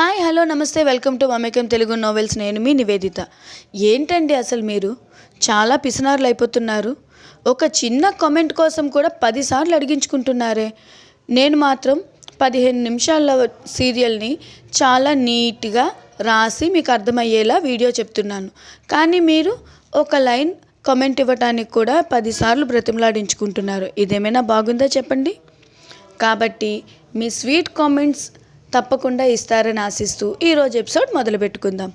Hi hello నమస్తే welcome to Mamekam Telugu novels నేను మీ నివేదిత. ఏంటండి అసలు మీరు? చాలా పిసినారులు అయిపోతున్నారు. ఒక చిన్న కామెంట్ కోసం కూడా పదిసార్లు అడిగించుకుంటున్నారే. నేను మాత్రం పదిహేను నిమిషాల సీరియల్ని చాలా నీట్గా రాసి మీకు అర్థమయ్యేలా వీడియో చెప్తున్నాను. కానీ మీరు ఒక లైన్ కామెంట్ ఇవ్వటానికి కూడా పదిసార్లు బ్రతిమలాడించుకుంటున్నారు. ఇదేమైనా బాగుందా చెప్పండి? కాబట్టి మీ స్వీట్ కామెంట్స్ తప్పకుండా ఇస్తారని ఆశిస్తూ ఈరోజు ఎపిసోడ్ మొదలు పెట్టుకుందాం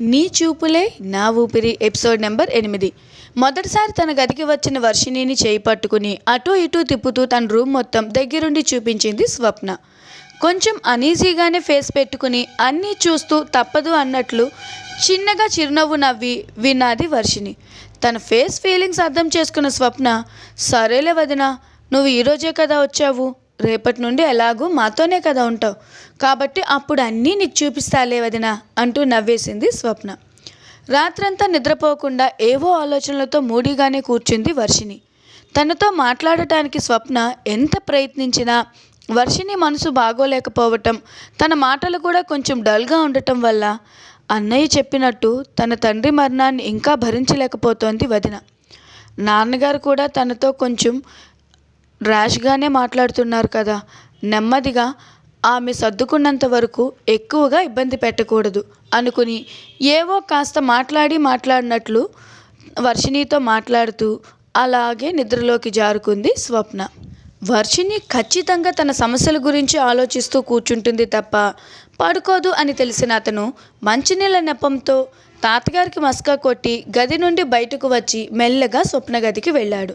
నీ చూపులే నా ఊపిరి ఎపిసోడ్ నెంబర్ ఎనిమిది. మొదటిసారి తన గదికి వచ్చిన వర్షిణిని చేయి పట్టుకుని అటు ఇటు తిప్పుతూ తన రూమ్ మొత్తం దగ్గరుండి చూపించింది స్వప్న. కొంచెం అనీజీగానే ఫేస్ పెట్టుకుని అన్నీ చూస్తూ తప్పదు అన్నట్లు చిన్నగా చిరునవ్వు నవ్వి విన్నది వర్షిణి. తన ఫేస్ ఫీలింగ్స్ అర్థం చేసుకున్న స్వప్న సరేలే వదిన నువ్వు ఈరోజే కదా వచ్చావు? రేపటి నుండి ఎలాగూ మాతోనే కదా ఉంటావు. కాబట్టి అప్పుడు అన్నీ నీకు చూపిస్తాలే వదిన అంటూ నవ్వేసింది స్వప్న. రాత్రంతా నిద్రపోకుండా ఏవో ఆలోచనలతో మూడీగానే కూర్చుంది వర్షిణి. తనతో మాట్లాడటానికి స్వప్న ఎంత ప్రయత్నించినా వర్షిణి మనసు బాగోలేకపోవటం తన మాటలు కూడా కొంచెం డల్గా ఉండటం వల్ల అన్నయ్య చెప్పినట్టు తన తండ్రి మరణాన్ని ఇంకా భరించలేకపోతోంది వదిన. నాన్నగారు కూడా తనతో కొంచెం ర్యాష్గానే మాట్లాడుతున్నారు కదా. నెమ్మదిగా ఆమె సర్దుకున్నంత వరకు ఎక్కువగా ఇబ్బంది పెట్టకూడదు అనుకుని ఏవో కాస్త మాట్లాడి మాట్లాడినట్లు వర్షిణితో మాట్లాడుతూ అలాగే నిద్రలోకి జారుకుంది స్వప్న. వర్షిణి ఖచ్చితంగా తన సమస్యల గురించి ఆలోచిస్తూ కూర్చుంటుంది తప్ప పడుకోదు అని తెలిసిన అతను మంచినీళ్ళ నెపంతో తాతగారికి మస్కా కొట్టి గది నుండి బయటకు వచ్చి మెల్లగా స్వప్న గదికి వెళ్ళాడు.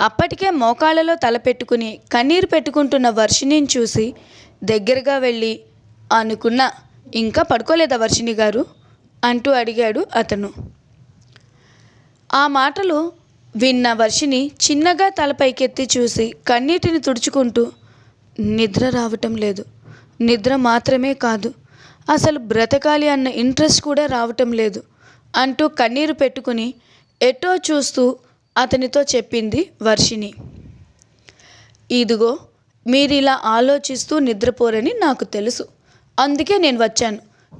అప్పటికే మోకాళ్ళలో తల పెట్టుకుని కన్నీరు పెట్టుకుంటున్న వర్షిణిని చూసి దగ్గరగా వెళ్ళి అనుకున్న ఇంకా పడుకోలేదా వర్షిణి గారు? అంటూ అడిగాడు అతను. ఆ మాటలు విన్న వర్షిని చిన్నగా తలపైకెత్తి చూసి కన్నీటిని తుడుచుకుంటూ నిద్ర రావటం లేదు. నిద్ర మాత్రమే కాదు. అసలు బ్రతకాలి అన్న ఇంట్రెస్ట్ కూడా రావటం లేదు అంటూ కన్నీరు పెట్టుకుని ఎటో చూస్తూ అతనితో చెప్పింది వర్షిణి. ఇదిగో మీరిలా ఆలోచిస్తూ నిద్రపోరని నాకు తెలుసు. అందుకే నేను వచ్చాను.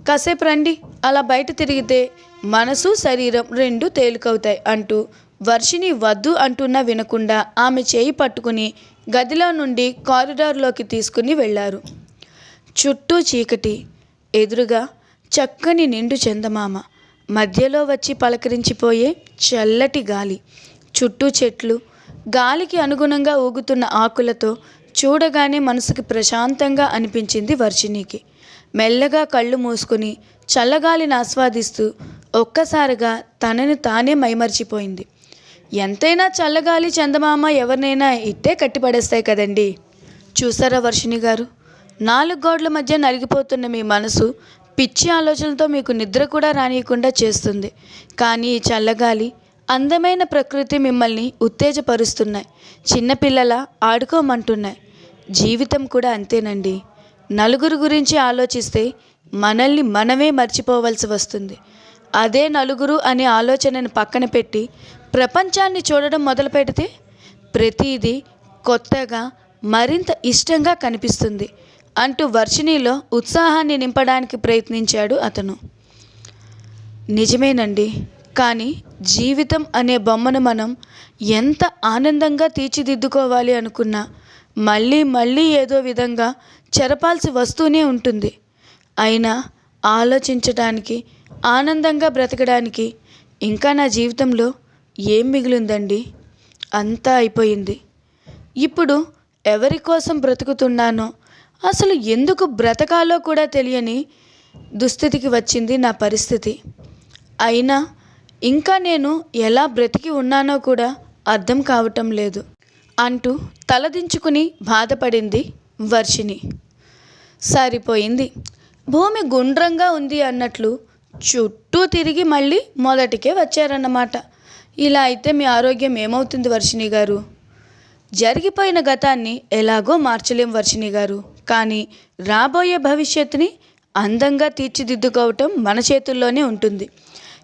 కాసేపు రండి. అలా బయట తిరిగితే మనసు శరీరం రెండు తేలికవుతాయి అంటూ వర్షిని వద్దు అంటున్నా వినకుండా ఆమె చేయి పట్టుకుని గదిలో నుండి కారిడార్లోకి తీసుకుని వెళ్ళారు. చుట్టూ చీకటి. ఎదురుగా చక్కని నిండు చందమామ. మధ్యలో వచ్చి పలకరించిపోయే చల్లటి గాలి. చుట్టూ చెట్లు గాలికి అనుగుణంగా ఊగుతున్న ఆకులతో చూడగానే మనసుకి ప్రశాంతంగా అనిపించింది వర్షినికి మెల్లగా కళ్ళు మూసుకుని చల్లగాలిని ఆస్వాదిస్తూ ఒక్కసారిగా తనని తానే మైమర్చిపోయింది. ఎంతైనా చల్లగాలి చందమామ ఎవరినైనా ఇట్టే కట్టిపడేస్తాయి కదండి! చూసారా వర్షిణి గారు? నాలుగు గోడల మధ్య నలిగిపోతున్న మీ మనసు పిచ్చి ఆలోచనలతో మీకు నిద్ర కూడా రానియకుండా చేస్తుంది. కానీ ఈ చల్లగాలి అందమైన ప్రకృతి మిమ్మల్ని ఉత్తేజపరుస్తున్నాయి. చిన్నపిల్లల ఆడుకోమంటున్నాయి. జీవితం కూడా అంతేనండి. నలుగురు గురించి ఆలోచిస్తే మనల్ని మనమే మర్చిపోవలసి వస్తుంది. అదే నలుగురు అనే ఆలోచనను పక్కన పెట్టి ప్రపంచాన్ని చూడడం మొదలు పెడితే ప్రతిదీ కొత్తగా మరింత ఇష్టంగా కనిపిస్తుంది అంటూ వర్షిణిలో ఉత్సాహాన్ని నింపడానికి ప్రయత్నించాడు అతను. నిజమేనండి. కానీ జీవితం అనే బొమ్మను మనం ఎంత ఆనందంగా తీర్చిదిద్దుకోవాలి అనుకున్నా మళ్ళీ మళ్ళీ ఏదో విధంగా చెరపాల్సి వస్తూనే ఉంటుంది. అయినా ఆలోచించటానికి ఆనందంగా బ్రతకడానికి ఇంకా నా జీవితంలో ఏం మిగిలిందండి? అంతా అయిపోయింది. ఇప్పుడు ఎవరి కోసం బ్రతుకుతున్నానో అసలు ఎందుకు బ్రతకాలో కూడా తెలియని దుస్థితికి వచ్చింది నా పరిస్థితి. అయినా ఇంకా నేను ఎలా బ్రతికి ఉన్నానో కూడా అర్థం కావటం లేదు అంటూ తలదించుకుని బాధపడింది వర్షిణి. సరిపోయింది. భూమి గుండ్రంగా ఉంది అన్నట్లు చుట్టూ తిరిగి మళ్ళీ మొదటికే వచ్చారన్నమాట. ఇలా అయితే మీ ఆరోగ్యం ఏమవుతుంది వర్షిణి గారు? జరిగిపోయిన గతాన్ని ఎలాగో మార్చలేం వర్షిణి గారు. కానీ రాబోయే భవిష్యత్తుని అందంగా తీర్చిదిద్దుకోవటం మన చేతుల్లోనే ఉంటుంది.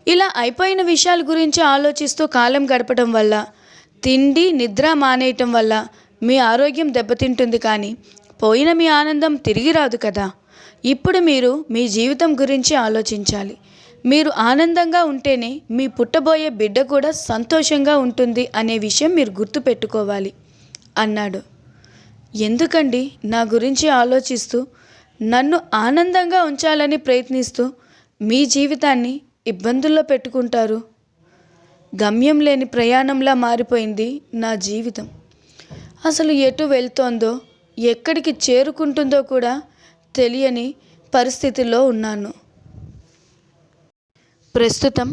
ఇలా అయిపోయిన విషయాల గురించి ఆలోచిస్తూ కాలం గడపడం వల్ల తిండి నిద్ర మానేయటం వల్ల మీ ఆరోగ్యం దెబ్బతింటుంది కానీ పోయిన మీ ఆనందం తిరిగి రాదు కదా. ఇప్పుడు మీరు మీ జీవితం గురించి ఆలోచించాలి. మీరు ఆనందంగా ఉంటేనే మీ పుట్టబోయే బిడ్డ కూడా సంతోషంగా ఉంటుంది అనే విషయం మీరు గుర్తుపెట్టుకోవాలి అన్నాడు. ఎందుకండి నా గురించి ఆలోచిస్తూ నన్ను ఆనందంగా ఉంచాలని ప్రయత్నిస్తూ మీ జీవితాన్ని ఇబ్బందుల్లో పెట్టుకుంటారు. గమ్యం లేని ప్రయాణంలా మారిపోయింది నా జీవితం. అసలు ఎటు వెళ్తోందో ఎక్కడికి చేరుకుంటుందో కూడా తెలియని పరిస్థితిలో ఉన్నాను. ప్రస్తుతం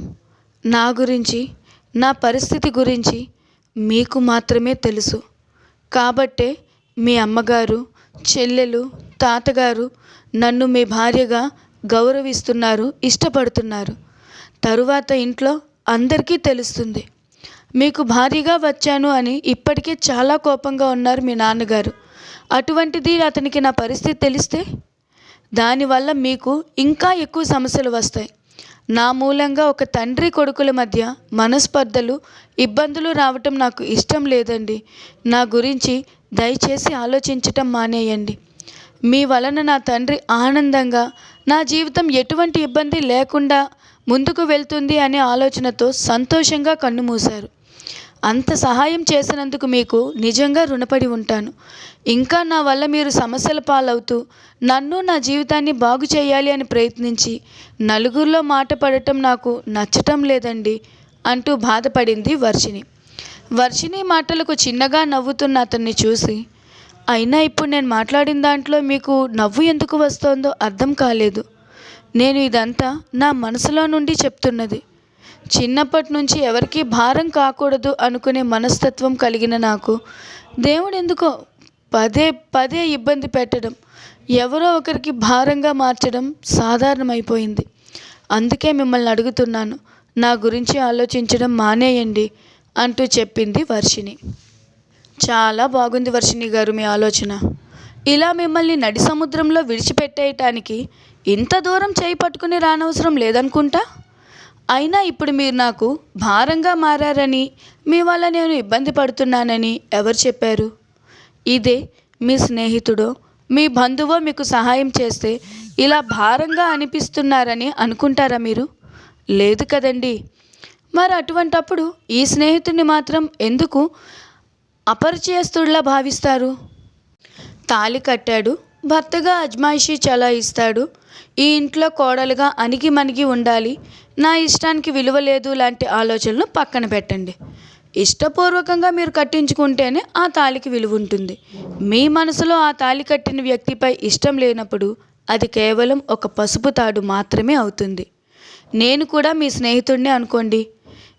నా గురించి నా పరిస్థితి గురించి మీకు మాత్రమే తెలుసు. కాబట్టే మీ అమ్మగారు చెల్లెలు తాతగారు నన్ను మీ భార్యగా గౌరవిస్తున్నారు ఇష్టపడుతున్నారు. తరువాత ఇంట్లో అందరికీ తెలుస్తుంది. మీకు భారీగా వచ్చాను అని ఇప్పటికే చాలా కోపంగా ఉన్నారు మీ నాన్నగారు. అటువంటిది అతనికి నా పరిస్థితి తెలిస్తే? దానివల్ల మీకు ఇంకా ఎక్కువ సమస్యలు వస్తాయి. నా మూలంగా ఒక తండ్రి కొడుకుల మధ్య మనస్పర్ధలు ఇబ్బందులు రావటం నాకు ఇష్టం లేదండి. నా గురించి దయచేసి ఆలోచించటం మానేయండి. మీ వలన నా తండ్రి ఆనందంగా నా జీవితం ఎటువంటి ఇబ్బంది లేకుండా ముందుకు వెళ్తుంది అనే ఆలోచనతో సంతోషంగా కన్నుమూశారు అంత సహాయం చేసినందుకు మీకు నిజంగా రుణపడి ఉంటాను. ఇంకా నా వల్ల మీరు సమస్యల పాలవుతూ నన్ను నా జీవితాన్ని బాగు చేయాలి అని ప్రయత్నించి నలుగురిలో మాట పడటం నాకు నచ్చటం లేదండి అంటూ బాధపడింది వర్షిణి. వర్షిణి మాటలకు చిన్నగా నవ్వుతున్న అతన్ని చూసి అయినా ఇప్పుడు నేను మాట్లాడిన దాంట్లో మీకు నవ్వు ఎందుకు వస్తోందో అర్థం కాలేదు. నేను ఇదంతా నా మనసులో నుండి చెప్తున్నది. చిన్నప్పటి నుంచి ఎవరికీ భారం కాకూడదు అనుకునే మనస్తత్వం కలిగిన నాకు దేవుడు ఎందుకో పదే పదే ఇబ్బంది పెట్టడం ఎవరో ఒకరికి భారంగా మార్చడం సాధారణమైపోయింది. అందుకే మిమ్మల్ని అడుగుతున్నాను నా గురించి ఆలోచించడం మానేయండి అంటూ చెప్పింది వర్షిణి. చాలా బాగుంది వర్షిణి గారు మీ ఆలోచన. ఇలా మిమ్మల్ని నడి సముద్రంలో విడిచిపెట్టేయటానికి ఇంత దూరం చేయి పట్టుకుని రానవసరం లేదనుకుంటా? అయినా ఇప్పుడు మీరు నాకు భారంగా మారారని మీ వల్ల నేను ఇబ్బంది పడుతున్నానని ఎవరు చెప్పారు? ఇదే మీ స్నేహితుడో మీ బంధువో మీకు సహాయం చేస్తే ఇలా భారంగా అనిపిస్తున్నారని అనుకుంటారా మీరు? లేదు కదండి. మరి అటువంటప్పుడు ఈ స్నేహితుడిని మాత్రం ఎందుకు అపరిచయస్తుడిలా భావిస్తారు? తాళి కట్టాడు. భర్తగా అజ్మాయిషీ చలాయిస్తాడు. ఈ ఇంట్లో కోడలుగా అణిగి మణిగి ఉండాలి. నా ఇష్టానికి విలువ లేదు లాంటి ఆలోచనలు పక్కన పెట్టండి. ఇష్టపూర్వకంగా మీరు కట్టించుకుంటేనే ఆ తాళికి విలువ ఉంటుంది. మీ మనసులో ఆ తాళి కట్టిన వ్యక్తిపై ఇష్టం లేనప్పుడు అది కేవలం ఒక పసుపు తాడు మాత్రమే అవుతుంది. నేను కూడా మీ స్నేహితుడిని అనుకోండి.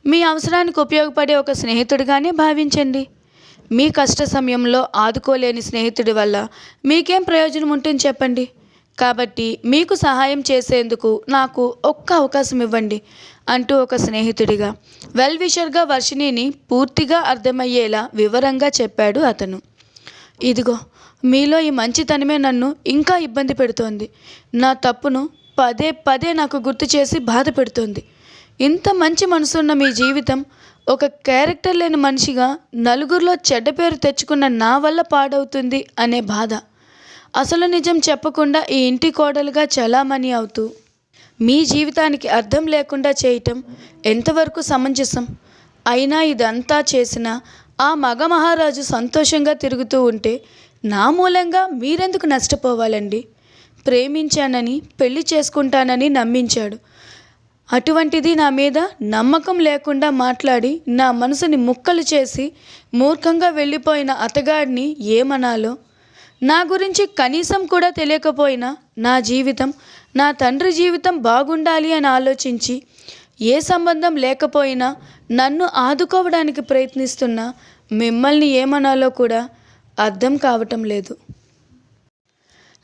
మీ అవసరానికి ఉపయోగపడే ఒక స్నేహితుడిగానే భావించండి. మీ కష్ట సమయంలో ఆదుకోలేని స్నేహితుడి వల్ల మీకేం ప్రయోజనం ఉంటుంది చెప్పండి. కాబట్టి మీకు సహాయం చేసేందుకు నాకు ఒక్క అవకాశం ఇవ్వండి అంటూ ఒక స్నేహితుడిగా వెల్ విషర్గా వర్షిణిని పూర్తిగా అర్థమయ్యేలా వివరంగా చెప్పాడు అతను. ఇదిగో మీలో ఈ మంచితనమే నన్ను ఇంకా ఇబ్బంది పెడుతోంది. నా తప్పును పదే పదే నాకు గుర్తు చేసి బాధ పెడుతోంది. ఇంత మంచి మనసున్న మీ జీవితం ఒక క్యారెక్టర్ లేని మనిషిగా నలుగురిలో చెడ్డ పేరు తెచ్చుకున్న నా వల్ల పాడవుతుంది అనే బాధ. అసలు నిజం చెప్పకుండా ఈ ఇంటి కోడలుగా చలామణి అవుతూ మీ జీవితానికి అర్థం లేకుండా చేయటం ఎంతవరకు సమంజసం? అయినా ఇదంతా చేసిన ఆ మగ మహారాజు సంతోషంగా తిరుగుతూ ఉంటే నా మూలంగా మీరెందుకు నష్టపోవాలండి? ప్రేమించానని పెళ్ళి చేసుకుంటానని నమ్మించాడు. అటువంటిది నా మీద నమ్మకం లేకుండా మాట్లాడి నా మనసుని ముక్కలు చేసి మూర్ఖంగా వెళ్ళిపోయిన అతగాడిని ఏమనాలో? నా గురించి కనీసం కూడా తెలియకపోయినా నా జీవితం నా తండ్రి జీవితం బాగుండాలి అని ఆలోచించి ఏ సంబంధం లేకపోయినా నన్ను ఆదుకోవడానికి ప్రయత్నిస్తున్న మిమ్మల్ని ఏమనాలో కూడా అర్థం కావటం లేదు.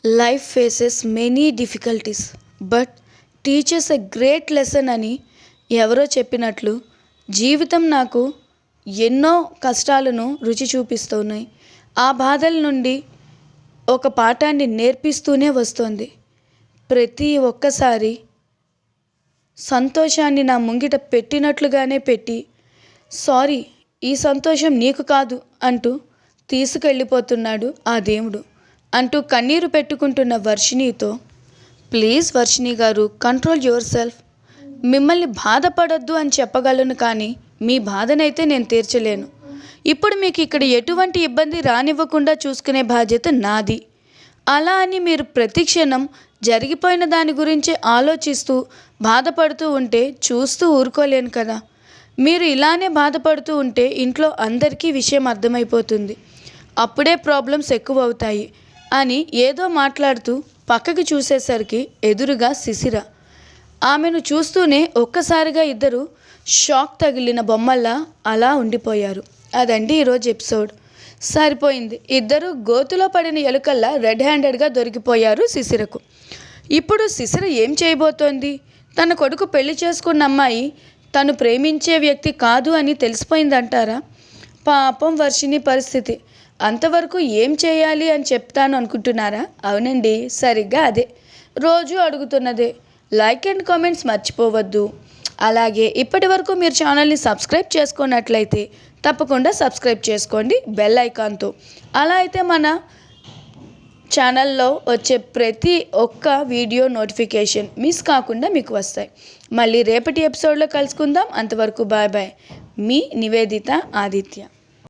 Life faces many difficulties but teachers a great lesson అని ఎవరో చెప్పినట్లు జీవితం నాకు ఎన్నో కష్టాలను రుచి చూపిస్తున్నాయి ఆ బాధల నుండి ఒక పాఠాన్ని నేర్పిస్తూనే వస్తోంది. ప్రతి ఒక్కసారి సంతోషాన్ని నా ముంగిట పెట్టినట్లుగానే పెట్టి సారీ ఈ సంతోషం నీకు కాదు అంటూ తీసుకెళ్ళిపోతున్నాడు ఆ దేవుడు. అంటూ కన్నీరు పెట్టుకుంటున్న వర్షిణితో ప్లీజ్ వర్షిణి గారు కంట్రోల్ యువర్ సెల్ఫ్ మిమ్మల్ని బాధపడొద్దు అని చెప్పగలను కానీ మీ బాధనైతే నేను తీర్చలేను. ఇప్పుడు మీకు ఇక్కడ ఎటువంటి ఇబ్బంది రానివ్వకుండా చూసుకునే బాధ్యత నాది. అలా అని మీరు ప్రతి క్షణం జరిగిపోయిన దాని గురించి ఆలోచిస్తూ బాధపడుతూ ఉంటే చూస్తూ ఊరుకోలేను కదా. మీరు ఇలానే బాధపడుతూ ఉంటే ఇంట్లో అందరికీ విషయం అర్థమైపోతుంది. అప్పుడే ప్రాబ్లమ్స్ ఎక్కువ అవుతాయి అని ఏదో మాట్లాడుతూ పక్కకి చూసేసరికి ఎదురుగా శిశిర. ఆమెను చూస్తూనే ఒక్కసారిగా ఇద్దరు షాక్ తగిలిన బొమ్మల్లా అలా ఉండిపోయారు. అదండి ఈరోజు ఎపిసోడ్. సరిపోయింది. ఇద్దరు గోతులో పడిన ఎలుకల్లా రెడ్ హ్యాండెడ్గా దొరికిపోయారు శిశిరకు. ఇప్పుడు శిశిర ఏం చేయబోతోంది? తన కొడుకు పెళ్ళి చేసుకున్న అమ్మాయి తను ప్రేమించే వ్యక్తి కాదు అని తెలిసిపోయిందంటారా? పాపం వర్షిని పరిస్థితి. అంతవరకు ఏం చేయాలి అని చెప్తాను అనుకుంటున్నారా? అవునండి సరిగ్గా అదే. రోజు అడుగుతున్నదే. లైక్ అండ్ కామెంట్స్ మర్చిపోవద్దు. అలాగే ఇప్పటి వరకు మీరు ఛానల్ని సబ్స్క్రైబ్ చేసుకున్నట్లయితే తప్పకుండా సబ్స్క్రైబ్ చేసుకోండి బెల్ ఐకాన్తో. అలా అయితే మన ఛానల్లో వచ్చే ప్రతి ఒక్క వీడియో నోటిఫికేషన్ మిస్ కాకుండా మీకు వస్తాయి. మళ్ళీ రేపటి ఎపిసోడ్లో కలుసుకుందాం. అంతవరకు బాయ్ బాయ్. మీ నివేదిత ఆదిత్య.